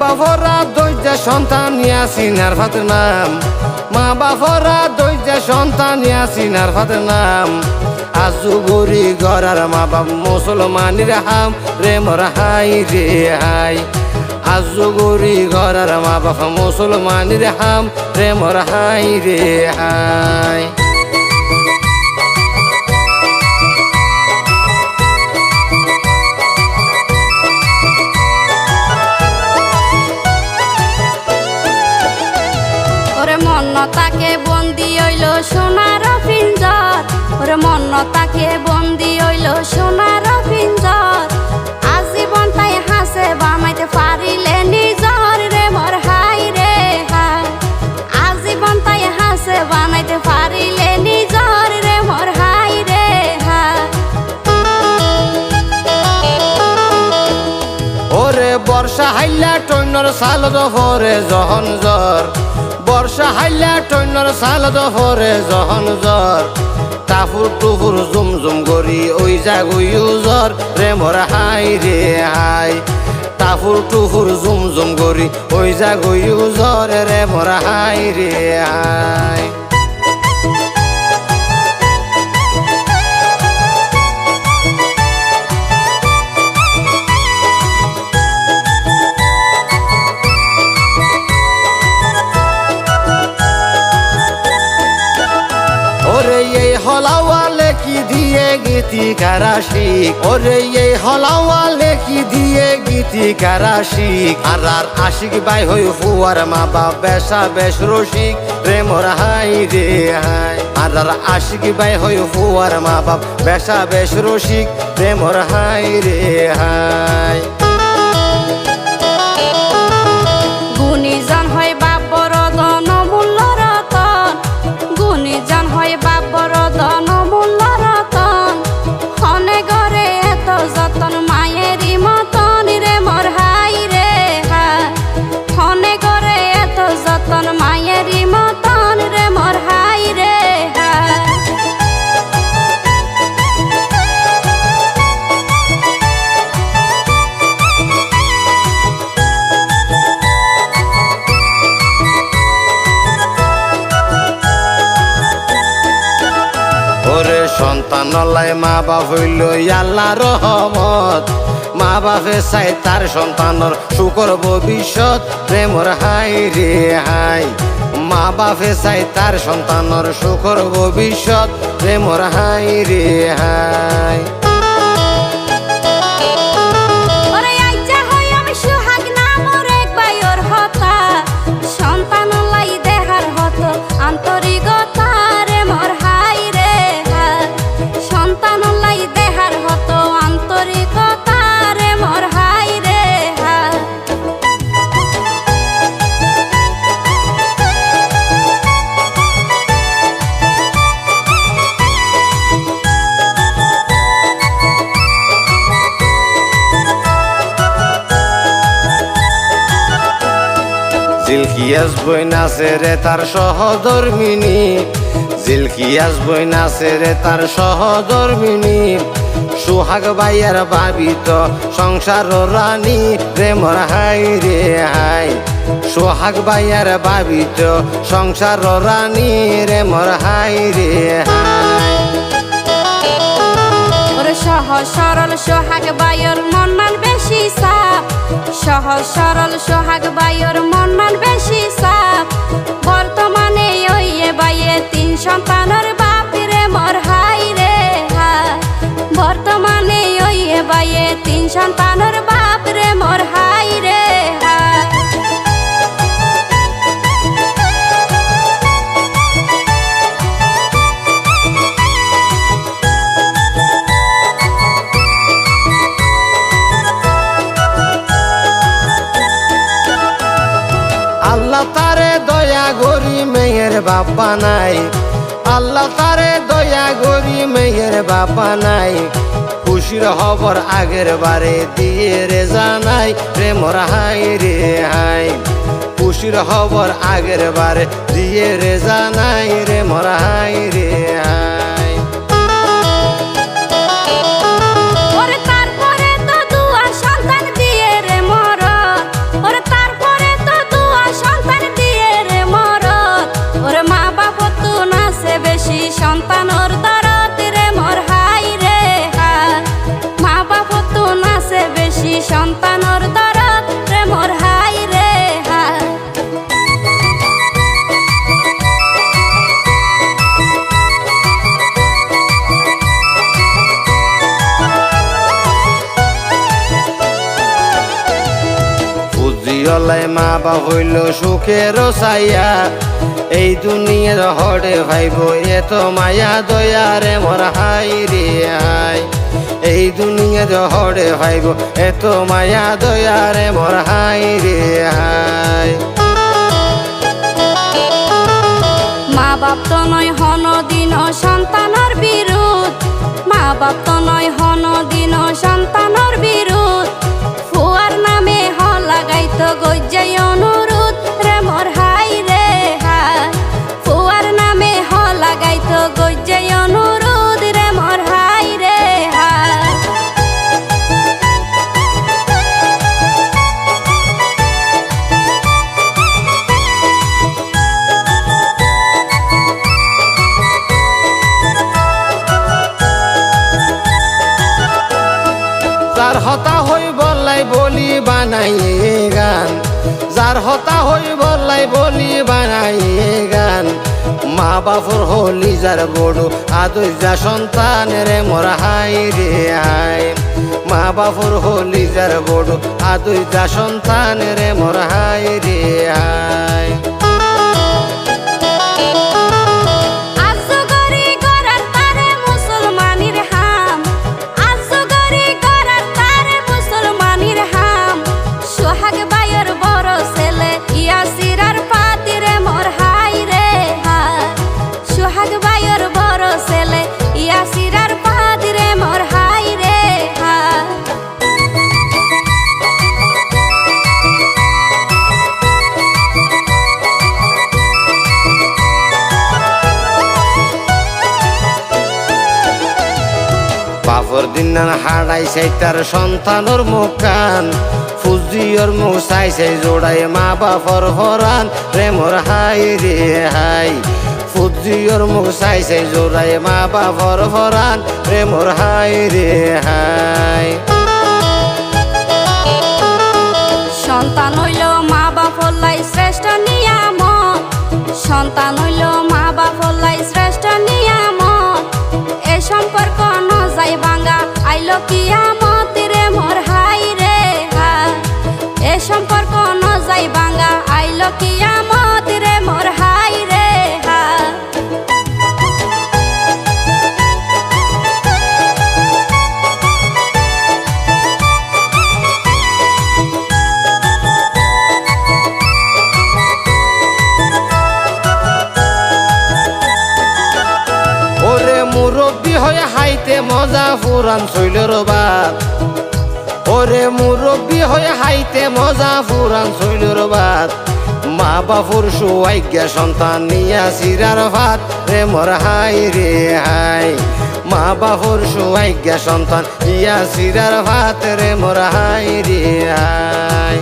বাবরা দৈজা সন্তান নিয়া সিনার ভাত নাম। মা বাবরা দৈজা সন্তান নিয়া সিনার ভাত নাম। আজু গরি গরার মা বাপ মুসলমানের হাম, রে মোর হাই রে হাই। আজু গরি গরার মা বাপ মুসলমানের হাম, রে মোর হাই রে হাই। মন্নতাকে বন্দি হইল সোনার পিঞ্জর। আজীবন তাই হাসে বানাইতে পারিলে নিজর রে, মোর হাই রে হাই। আজীবন তাই হাসে বানাইতে পারিলে নিজর রে, মোর হাই রে হাই। ওরে বর্ষা হাইলা টৈনর সাল দফরে জহন জ্বর। বর্ষা হাইলা টৈনর সাল দফরে জহন জ্বর। টাফুর টুফুর জুম জুম গরি ওই জাগুইও জ্বর প্রেমর মোর হাই রে হাই। তাফুর টুফুর জুম জুম গরি ওই জাগুইও জ্বর রে মোর হাই রে হাই। দিয়ে গীতি কারাশিক ওরে এই হলাওয়া লেখি দিয়ে গীতি কারাশিক আর আর আশিক বাই হই হুয়ার মা বাপ, বেশা বেশ রসিক মোর হাই রে হাই। আর আর আশিক বাই হই হুয়ার মা বাপ, বেশা বেশ রসিক মোর হাই রে হাই। সন্তান লাই মা বাপ হইল ইয়াল্লা রহমত। মা বাপে চাই তার সন্তানর সুকর ভবিষ্যৎ প্রেমর হাই রে হাই। মা বাপে চাই তার সন্তানর সুখর ভবিষ্যৎ প্রেমর হাই রে হাই। জিলকিয়াস বই নাচে রে তার সহধর্মিনী। জিলকিয়াস বই নাচে রে তার সহধর্মিনী। সুহাগ বাইয়ার ভাবিত সংসার রানী প্রেমর হাই রে হাই। সোহাগ বাইয়ার ভাবিত সংসার রানী রে মর হাই রে হাই। সহজ সরল সোহাগ বায়ুর মান বেশি সাপ সহজ সরল সোহাগ বায়ুর মান বেশি সাপ বর্তমানে ওইয়ে বাইয়ে তিন সন্তানের বাপিরে মর হাই রে হা। বর্তমানে ওইয়ে বাইয়ে তিন সন্তানের বাপরে মর হাই বাবা নাই। আল্লাহ তারে দয়া গরি মেয়ের বাবা নাই। খুশির হবর আগের বারে দিয়ে রে জানাই প্রেমর হাই রে হাই। খুশির হবর আগের বারে দিয়ে রে জানাই, রে মরাই রে হাই। ফুজিয়লাই মা বা হইল সুখের সাইয়া এই দুনিয়ার হড়ে ভাইব এত মায়া দয়ারে মোর হাই রে হাই এই দুনিয়ার হড়ে ভাইব এত মায়া দয়ারে মোর হাই রে হাই মা বাপ তো নয় হন দিন সন্তানর বিরুদ্ধ মা বাপ তো নয় হন দিন সন্তানর হ লাগাইতো গজ্জাই অনুরোধ রে মোর হাই রে হাই ফুয়ার নামে হ লাগাইতো গজ্জাই অনুরোধ রে মোর হাই রে হাই যার হতা হই বললাই বলি বানাইয়ে গান। যার হতা হই বললাই বলি বানাইয়ে গান। মা বাপর হলি যার বড় আদৈ যা সন্তানের মোরা হাই রে আয় মা বাপর হলি যার বড় আদর যা সন্তানের মোরা হাই রে হাই বাপর দিন হাড়াই সেই তার সন্তানর মুখান। ফুজিয়র চাই জোড়াই মা বাপর হরান। রে মোর হাই রে হাই। ফুজিয়র চাই জোড়াই মা বাপর হরান। রে মোর হাই রে হাই। সন্তান হইল মা বাপলাই শ্রেষ্ঠ নিয়ামত। সন্তান হইল মা lo que হাইতে মজা ফুরান শৈলের বাদ ওরে মুরব্বী হয়ে হাইতে মজা ফুরান শৈলের বাদ মা বাপুর সুয়াইজ্ঞা সন্তান নিয়া সিরার ভাত। রে মোর হাই রে হাই, মা বাপুর সুয়াইজ্ঞা সন্তান ইয়া সিরার ভাত। রে মোর হাই রে হাই।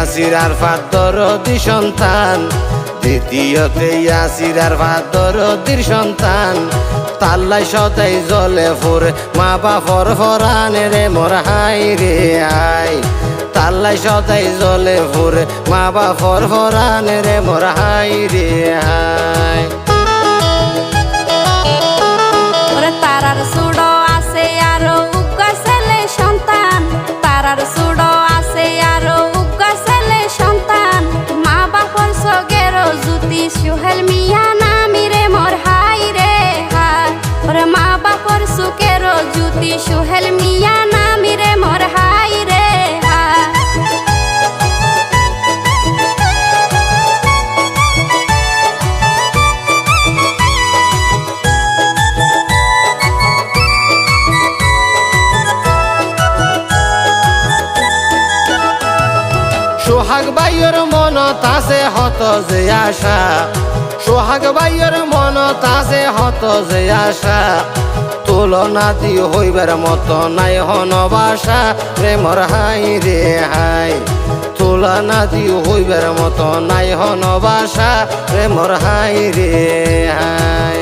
ইয়াসির আর ফাদরদি সন্তান। দ্বিতীয়তে ইয়াসির আর ফাদরদির সন্তান। তাল্লাই সদাই জলে ফুর মা বাপর ফরানে রে মোর হাই রে আই তাল্লাই সদাই জলে ফুর মা বাপর ফরানে রে মোর হাই রে হাই তারার সুড়ো আছে আরও ছেলে সন্তান। তারার সুড়ো তাসে হত যে আশা। সোহাগ বাইয়ের মন তাসে হত যে আশা। তুলনা দি হইবার মতো নাই হন বাসা। প্রেমর হাই রে হাই, তুলনা দি হইবার মতো নাই হন বাসা। প্রেমর হাই রে হাই।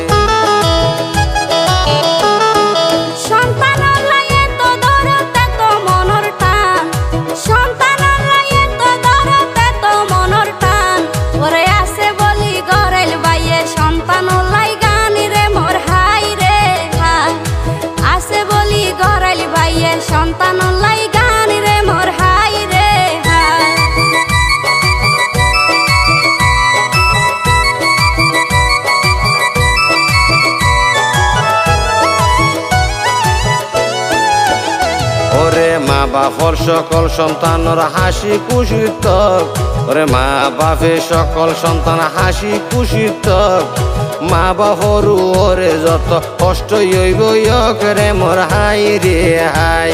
বাপর সকল সন্তানর হাসি খুশির তক ওরে মা বাপে সকল সন্তান হাসি খুশির মা বাপরু, ওরে যত কষ্ট হইব রে মোর হাই রে হাই।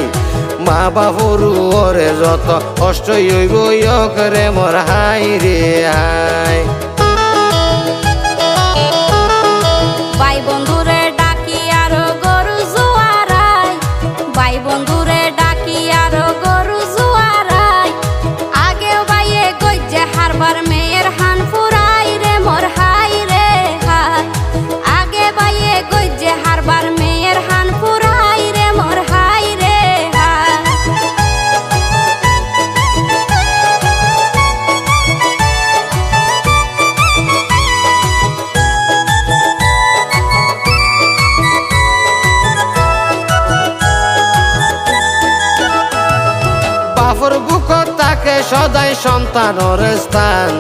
মা বাপরু, ওরে যত কষ্ট হইব রে মোর হাই রে হাই। সন্তানর স্থান।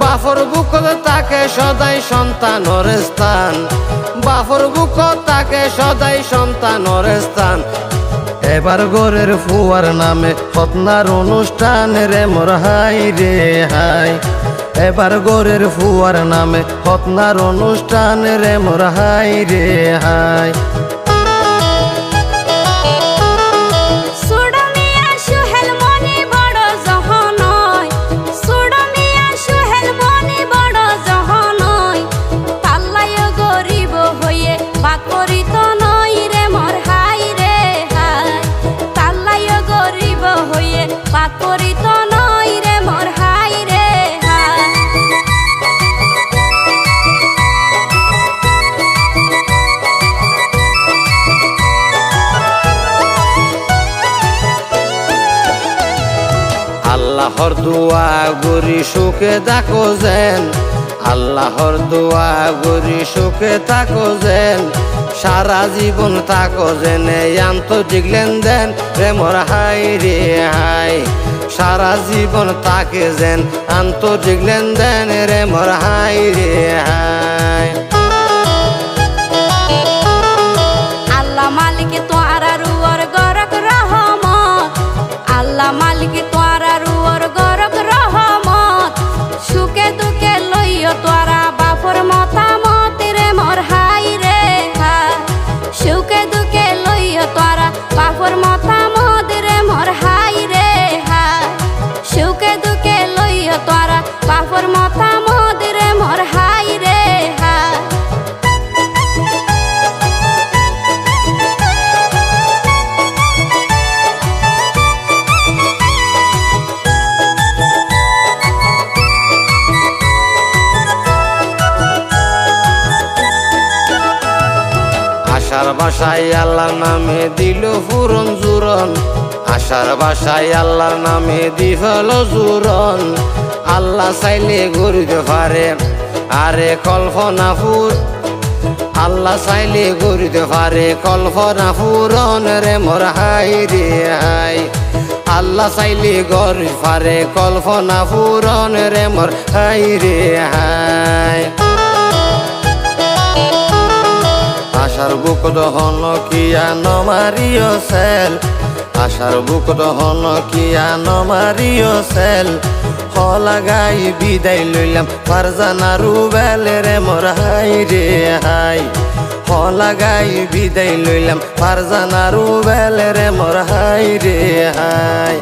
বাফর বুকত তাকে সদাই সন্তানর স্থান। বাফর বুকত তাকে সদাই সন্তানর স্থান। এবার গোরের ফুয়ার নামে হতনার অনুষ্ঠান রে মোর হাই রে হাই। এবার গোরের ফুয়ার নামে হতনার অনুষ্ঠান রে মোর হাই রে হাই। দোয়া গরি সুখে থাকো যেন। আল্লাহর দোয়া গরি সুখে থাকো যেন। সারা জীবন থাকো যেন আন্ত জিগলেন দেন প্রেমর হাই রে হাই, সারা জীবন তাকে যেন। আন্ত জিগলেন দেন রে মোর হাই রে হাই। আশার বাসায় আল্লাহর নামে দিল ফুরন জুরন আশার বাসায় আল্লাহর নামে দিফল জুরন আল্লাহ চাইলে গরিতে পারে, আরে কল্পনা ফুর আল্লাহ চাইলে গরিতে পারে কল্পনা ফুরন রে মোর হাই রে হাই। আল্লাহ চাইলে গরি পারে কল্পনা ফুরন রে মোর হাই রে হাই। আশার বুক দহন কিয়া নমারিও সেল। আশার বুক দহন কিয়া নমারিও সেল। হলাগাই বিদায় লইলাম, ফারজানা রুবেল রে মোর হাই রে হাই। হলাগাই বিদায় লইলাম, ফারজানা রুবেল রে মোর হাই রে হাই।